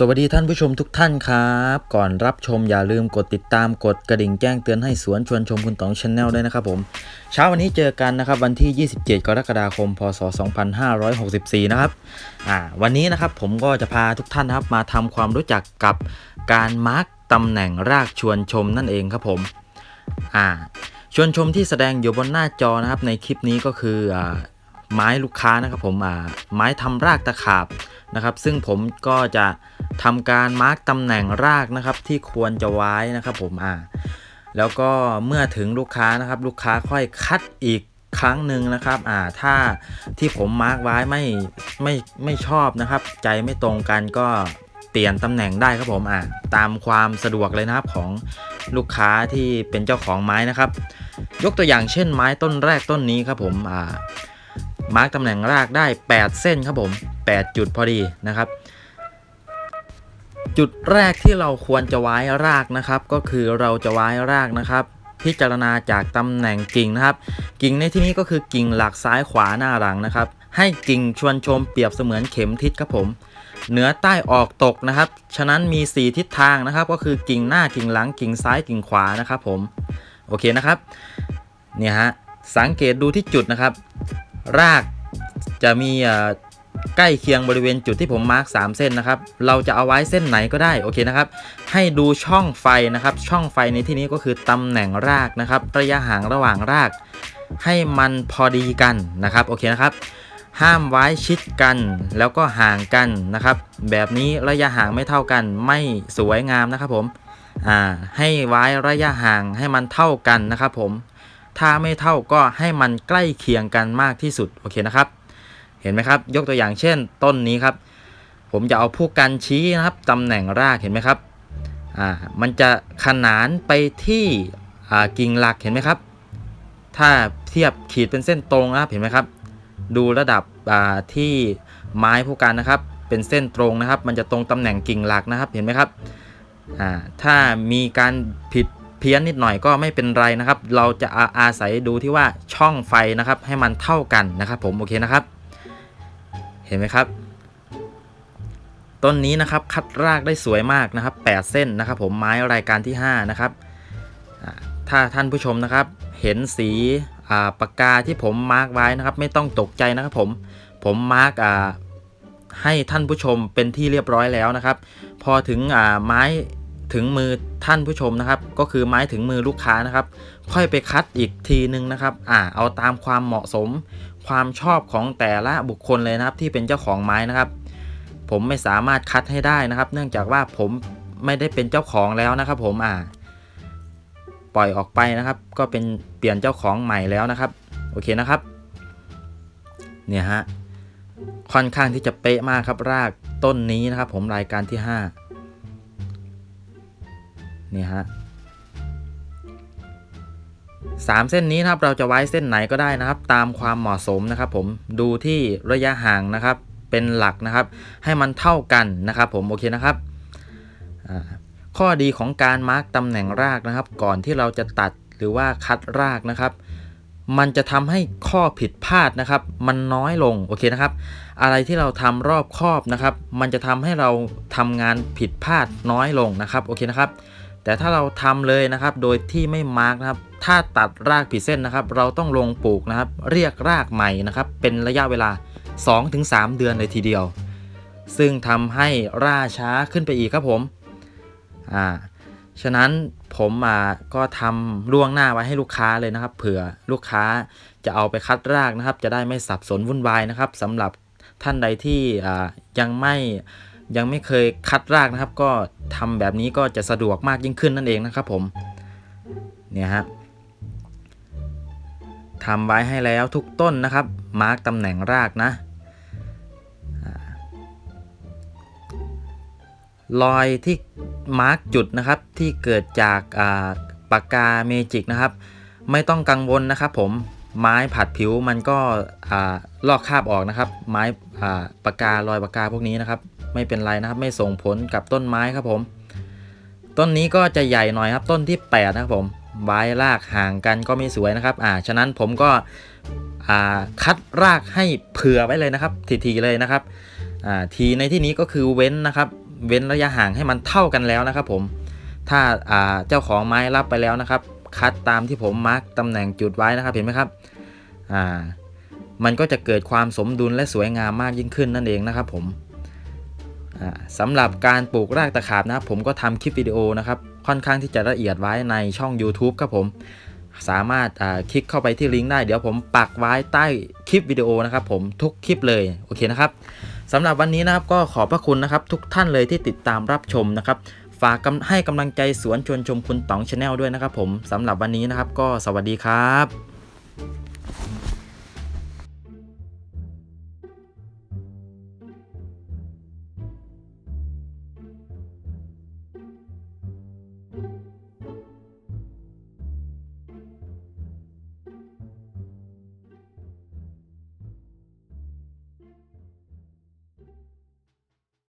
สวัสดีท่านผู้ชมทุกท่านครับ ก่อนรับชมอย่าลืมกดติดตามกดกระดิ่งแจ้งเตือนให้สวนชวนชมคุณต๋องชาแนลด้วยนะครับผม เช้าวันนี้เจอกันนะครับวันที่ 27 กรกฎาคม พศ 2564 นะครับอ่าวันนี้นะครับผมก็จะพาทุกท่านนะครับมาทำความรู้จักกับการมาร์กตำแหน่งรากชวนชมนั่นเองครับผมอ่าชวนชมที่แสดงอยู่บนหน้าจอนะครับในคลิปนี้ก็คืออ่าไม้ลูกค้านะครับผมอ่าไม้ทำรากตะขาบนะครับซึ่งผมก็จะ ทำการมาร์กตำแหน่งรากนะครับที่ควรจะไว้นะครับผมอ่าแล้วก็เมื่อถึงลูกค้านะครับลูกค้าค่อยคัดอีกครั้งหนึ่งนะครับอ่าถ้าที่ผมมาร์กไว้ไม่ไม่ไม่ชอบนะครับ ใจไม่ตรงกันก็เปลี่ยนตำแหน่งได้ครับผมอ่าตามความสะดวกเลยนะครับของลูกค้าที่เป็นเจ้าของไม้นะครับ ยกตัวอย่างเช่นไม้ต้นแรกต้นนี้ครับผมอ่ามาร์กตำแหน่งรากได้ 8 เส้นครับผม 8 จุดพอดีนะครับ จุดแรกที่เราควรจะไว้รากนะครับ ก็คือเราจะไว้รากนะครับ พิจารณาจากตำแหน่งกิ่งนะครับ กิ่งในที่นี้ก็คือกิ่งหลักซ้ายขวาหน้าหลังนะครับ ให้กิ่งชวนชมเปรียบเสมือนเข็มทิศครับผม เหนือใต้ออกตกนะครับ ฉะนั้นมี 4 ทิศทางนะครับ ก็คือกิ่งหน้ากิ่งหลังกิ่งซ้ายกิ่งขวานะครับผมโอเคนะครับเนี่ยฮะสังเกตดูที่จุดนะครับ รากจะมี ใกล้เคียงบริเวณจุดที่ผมมาร์ก3เส้นนะครับ เราจะเอาไว้เส้นไหนก็ได้โอเคนะครับ ให้ดูช่องไฟนะครับ ช่องไฟในที่นี้ก็คือตำแหน่งรากนะครับ ระยะห่างระหว่างราก ให้มันพอดีกันนะครับโอเคนะครับ ห้ามไว้ชิดกันแล้วก็ห่างกันนะครับ แบบนี้ระยะห่างไม่เท่ากัน ไม่สวยงามนะครับผมอ่าให้ไว้ระยะห่างให้มันเท่ากันนะครับผมถ้าไม่เท่าก็ให้มันใกล้เคียงกันมากที่สุดโอเคนะครับ ห็นไหมครับ ยกตัวอย่างเช่น ต้นนี้ครับ ผมจะเอาผู้กันชี้นะครับตำแหน่งรากเห็นไหมครับอ่ามันจะขนานไปที่อ่ากิ่งหลักเห็นไหมครับ ถ้าเทียบขีดเป็นเส้นตรงนะครับเห็นไหมครับ ดูระดับอ่าที่ไม้ผู้กันนะครับ เป็นเส้นตรงนะครับ มันจะตรงตำแหน่งกิ่งหลักนะครับเห็นไหมครับอ่าถ้ามีการผิดเพี้ยนนิดหน่อยก็ไม่เป็นไรนะครับ เราจะอาอาศัยดูที่ว่าช่องไฟนะครับ ให้มันเท่ากันนะครับ ผมโอเคนะครับ เห็นไหมครับ ต้นนี้นะครับคัดรากได้สวยมากนะครับ 8 เส้นนะครับ ผมไม้รายการที่ 5 นะครับ ถ้าท่านผู้ชมนะครับ เห็นสีปากกาที่ผมมาร์กไว้นะครับ ไม่ต้องตกใจนะครับผมผมมาร์กให้ท่านผู้ชมเป็นที่เรียบร้อยแล้วนะครับ พอถึงไม้ถึงมือท่านผู้ชมนะครับ ก็คือไม้ถึงมือลูกค้านะครับ ค่อยไปคัดอีกทีนึงนะครับ อ่าเอาตามความเหมาะสม ความชอบของแต่ละบุคคลเลยนะครับ ที่เป็นเจ้าของไม้นะครับ ผมไม่สามารถคัดให้ได้นะครับ เนื่องจากว่าผมไม่ได้เป็นเจ้าของแล้วนะครับ ผมอ่า ปล่อยออกไปนะครับ ก็เป็นเปลี่ยนเจ้าของใหม่แล้วนะครับ โอเคนะครับ เนี่ยฮะค่อนข้างที่จะเป๊ะมากครับรากต้นนี้นะครับ ผมรายการที่5เนี่ยฮะ สามเส้นนี้นะครับเราจะไว้เส้นไหนก็ได้นะครับ ตามความเหมาะสมนะครับ ผมดูที่ระยะห่างนะครับ เป็นหลักนะครับ ให้มันเท่ากันนะครับ ผมโอเคนะครับข้อดีของการมาร์กตำแหน่งรากนะครับ ก่อนที่เราจะตัดหรือว่าคัดรากนะครับ มันจะทำให้ข้อผิดพลาดนะครับ มันน้อยลงโอเคนะครับ อะไรที่เราทำรอบครอบนะครับ มันจะทำให้เราทำงานผิดพลาดน้อยลงนะครับโอเคนะครับ แต่ถ้าเราทำเลยนะครับ โดยที่ไม่มาร์กนะครับ ถ้าตัดรากผิดเส้นนะครับ เราต้องลงปลูกนะครับ เรียกรากใหม่นะครับ เป็นระยะเวลา 2-3 เดือนเลยทีเดียว ซึ่งทำให้ร่าช้าขึ้นไปอีกครับผม อ่า ฉะนั้นผมอ่าก็ทำล่วงหน้าไว้ให้ลูกค้าเลยนะครับ เผื่อลูกค้าจะเอาไปคัดรากนะครับ จะได้ไม่สับสนวุ่นวายนะครับสำหรับท่านใดที่อ่ายังไม่ ยังไม่เคยคัดรากนะครับ ก็ทำแบบนี้ก็จะสะดวกมากยิ่งขึ้นนั่นเองนะครับผมเนี่ยฮะทำไว้ให้แล้วทุกต้นนะครับ มาร์กตำแหน่งรากนะรอยที่มาร์กจุดนะครับที่เกิดจากาปากกาเมจิกนะครับ ไม่ต้องกังวลนะครับ ผมไม้ผัดผิวมันก็อลอกคราบออกนะครับ ไม้ปากการอยปากกาพวกนี้นะครับ ไม่เป็นไรนะครับ ไม่ส่งผลกับต้นไม้ครับผม ต้นนี้ก็จะใหญ่หน่อยครับ ต้นที่ 8 นะครับผมใบรากห่างกันก็ไม่สวยนะครับ อ่า ฉะนั้นผมก็อ่าคัดรากให้เผื่อไว้เลยนะครับ ทีๆเลยนะครับ อ่า ทีในที่นี้ก็คือเว้นนะครับ เว้นระยะห่างให้มันเท่ากันแล้วนะครับผม ถ้า อ่า เจ้าของไม้รับไปแล้วนะครับ คัดตามที่ผมมาร์กตำแหน่งจุดไว้นะครับ เห็นไหมครับ อ่า มันก็จะเกิดความสมดุลและสวยงามมากยิ่งขึ้นนั่นเองนะครับผม สำหรับการปลูกรากตะขาบนะผมก็ทำคลิปวิดีโอนะครับค่อนข้างที่จะละเอียดไว้ในช่อง YouTube ครับผม สามารถคลิกเข้าไปที่ลิงก์ได้เดี๋ยวผมปักไว้ใต้คลิปวิดีโอนะครับผมทุกคลิปเลยโอเคนะครับสำหรับวันนี้นะครับก็ขอบพระคุณนะครับ ทุกท่านเลยที่ติดตามรับชมนะครับ ฝากกำให้กำลังใจสวนชวนชมคุณต๋องชาแนลด้วยนะครับผมสำหรับวันนี้นะครับก็สวัสดีครับ